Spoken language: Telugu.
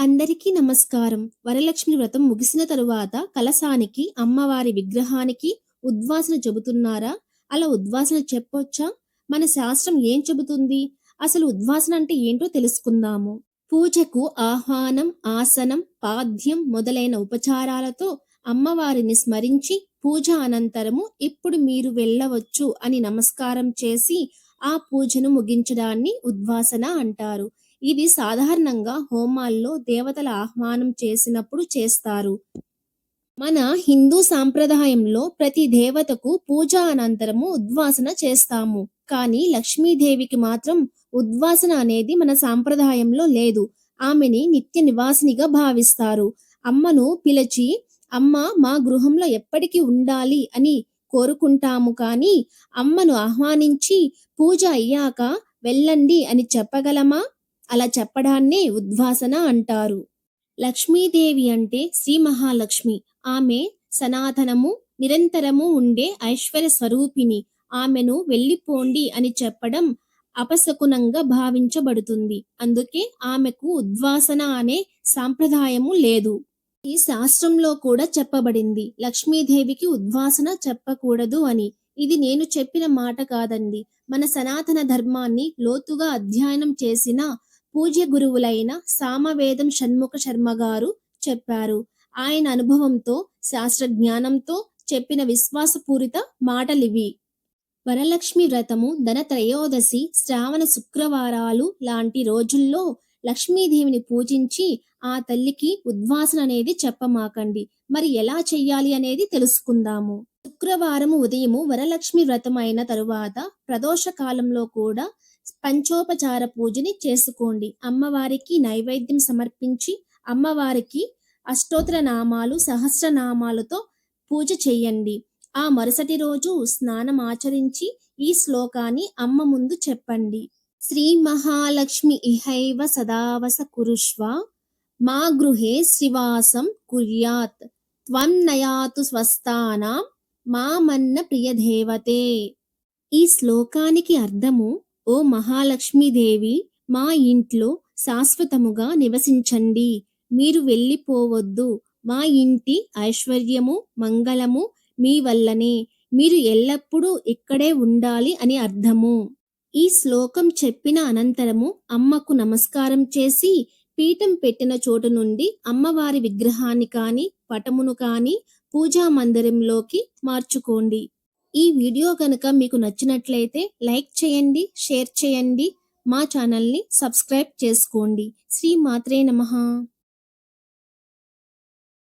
అందరికీ నమస్కారం. వరలక్ష్మి వ్రతం ముగిసిన తరువాత కలసానికి అమ్మవారి విగ్రహానికి ఉద్వాసన చెబుతున్నారా? అలా ఉద్వాసన చెప్పొచ్చా? మన శాస్త్రం ఏం చెబుతుంది? అసలు ఉద్వాసన అంటే ఏంటో తెలుసుకుందాము. పూజకు ఆహ్వానం ఆసనం పాద్యం మొదలైన ఉపచారాలతో అమ్మవారిని స్మరించి పూజ అనంతరము ఇప్పుడు మీరు వెళ్ళవచ్చు అని నమస్కారం చేసి ఆ పూజను ముగించడాన్ని ఉద్వాసన అంటారు. ఇది సాధారణంగా హోమాల్లో దేవతల ఆహ్వానం చేసినప్పుడు చేస్తారు. మన హిందూ సాంప్రదాయంలో ప్రతి దేవతకు పూజ అనంతరము ఉద్వాసన చేస్తాము. కానీ లక్ష్మీదేవికి మాత్రం ఉద్వాసన అనేది మన సాంప్రదాయంలో లేదు. ఆమెని నిత్య నివాసినిగా భావిస్తారు. అమ్మను పిలిచి అమ్మ మా గృహంలో ఎప్పటికీ ఉండాలి అని కోరుకుంటాము కానీ అమ్మను ఆహ్వానించి పూజ అయ్యాక వెళ్ళండి అని చెప్పగలమా? అలా చెప్పడాన్నే ఉద్వాసన అంటారు. లక్ష్మీదేవి అంటే శ్రీ మహాలక్ష్మి. ఆమె సనాతనము నిరంతరము ఉండే ఐశ్వర్య స్వరూపిణి. ఆమెను వెళ్ళిపోండి అని చెప్పడం అపశకునంగా భావించబడుతుంది. అందుకే ఆమెకు ఉద్వాసన అనే సాంప్రదాయము లేదు. ఈ శాస్త్రంలో కూడా చెప్పబడింది. లక్ష్మీదేవికి ఉద్వాసన చెప్పకూడదు అని. ఇది నేను చెప్పిన మాట కాదండి. మన సనాతన ధర్మాన్ని లోతుగా అధ్యయనం చేసిన పూజ్య గురువులైన సామవేదం షణ్ముఖ శర్మ గారు చెప్పారు. ఆయన అనుభవంతో శాస్త్ర జ్ఞానంతో చెప్పిన విశ్వాసపూరిత మాటలివి. వరలక్ష్మి వ్రతము ధనత్రయోదశి శ్రావణ శుక్రవారాలు లాంటి రోజుల్లో లక్ష్మీదేవిని పూజించి ఆ తల్లికి ఉద్వాసన అనేది చెప్పమాకండి. మరి ఎలా చెయ్యాలి అనేది తెలుసుకుందాము. శుక్రవారం ఉదయము వరలక్ష్మి వ్రతం అయిన తరువాత ప్రదోష కాలంలో కూడా పంచోపచార పూజని చేసుకోండి. అమ్మవారికి నైవేద్యం సమర్పించి అమ్మవారికి అష్టోత్తర నామాలు సహస్రనామాలతో పూజ చెయ్యండి ఆ మరుసటి రోజు స్నానం ఆచరించి ఈ శ్లోకాన్ని అమ్మ ముందు చెప్పండి. శ్రీ మహాలక్ష్మి ఇహైవ సదావస కురుష్వ. మా గృహే శ్రీవాసం కుర్యాత్. త్వం నయాతు స్వస్థానాం. మామన్న ప్రియదేవతే. ఈ శ్లోకానికి అర్థము ఓ మహాలక్ష్మీదేవి మా ఇంట్లో శాశ్వతముగా నివసించండి. మీరు వెళ్ళిపోవద్దు. మా ఇంటి ఐశ్వర్యము మంగళము మీ వల్లనే మీరు ఎల్లప్పుడూ ఇక్కడే ఉండాలి అని అర్థము. ఈ శ్లోకం చెప్పిన అనంతరము అమ్మకు నమస్కారం చేసి పీఠం పెట్టిన చోటు నుండి అమ్మవారి విగ్రహాన్ని కాని పటమును కాని పూజా మందిరంలోకి మార్చుకోండి. ఈ వీడియో కనుక మీకు నచ్చినట్లయితే లైక్ చేయండి షేర్ చేయండి మా ఛానల్ని సబ్స్క్రైబ్ చేసుకోండి. శ్రీ మాత్రే నమః.